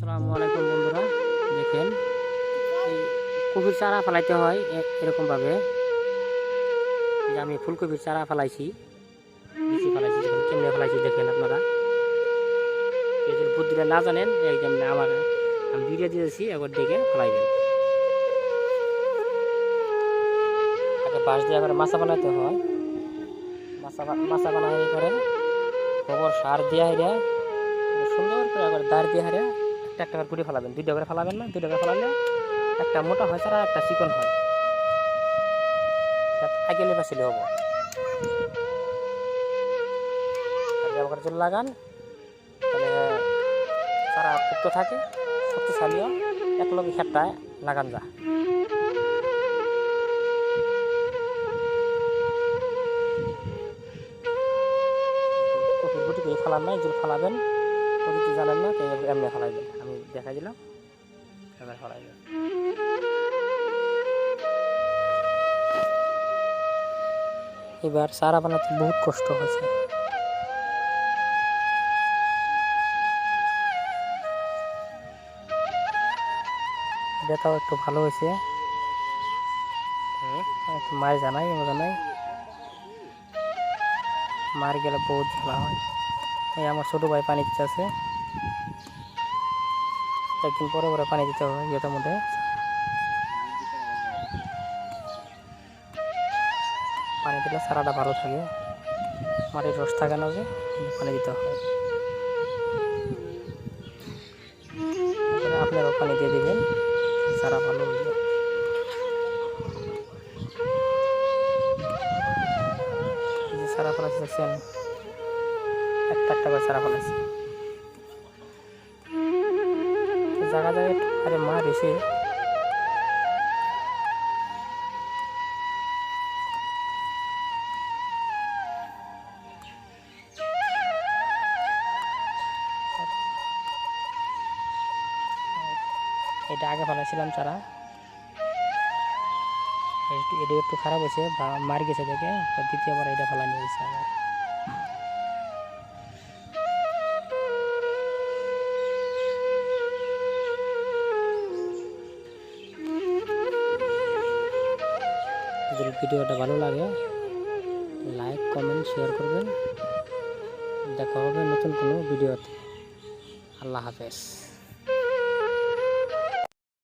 আসসালামু আলাইকুম বন্ধুরা, দেখেন, এই কপির চারা ফেলাইতে হয় এরকমভাবে যে আমি ফুলকপির চারা ফেলাইছি বেশি ফেলাইছি কেমনে ফেলাইছি দেখেন আপনারা। যদি বুদ্ধিটা না জানেন একদম আমার, আমি ভিডিও দিয়েছি, একবার দেখে ফেলাইবেন। আগে বাঁশ দিয়ে করে মাছা বানাইতে হয়। মাছা মাছা বানাই করে গোবর সার দিয়ে হেরে সুন্দর করে একবার দাঁড় দিয়ে হারে একটা একটা করে গুটি ফেলাবেন। দুইটা করে ফেলাবেন না, দুইটা করে ফেলালে একটা মোটা হয় তারা একটা চিকন হয়। আগে লেবা ছিল হব। ব্যবহার যদি লাগান, তাহলে তারা পুক্ত থাকে, শক্তিশালীও এক লগে খেটটায় লাগান যা। কপির গুটি করে ফেলান নাই যদি ফেলাবেন। পদ্ধতি জানেন না তো এমনি ফেলাইবেন আমি দেখাই দিলাম এবার ফেলাইবেন এবার সারা বানাতে বহুত কষ্ট হয়েছে। ব্যথাও একটু ভালো হয়েছে। একটু মায়ের জানাই জানাই। মার গেলে বহুত ঝালা হয়। এই আমার ছোটো ভাই পানি দিতে আছে। একদিন পরে পরে পানি দিতে হবে ইয়েটার মধ্যে। পানি দিলে সারাটা ভালো থাকে। মাটির রস থাকে না যে, পানি দিতে তারপরে আপনারাও পানি দিয়ে দেবেন, সারা ভালো হয়ে সারা ফেলাচ্ছি দেখছেন? একটা একটা করে সারা ফেলাচ্ছি জায়গা জায়গায় আরে মা রেসে এটা আগে ফেলাছিলাম চারা। এটা একটু খারাপ হয়েছে মার গেছে দেখে দ্বিতীয়বার এটা ফেলানি হয়েছে আবার। যদি ভিডিওটা ভালো লাগে লাইক কমেন্ট শেয়ার করবেন। দেখা হবে নতুন কোনো ভিডিওতে। আল্লাহ হাফেজ।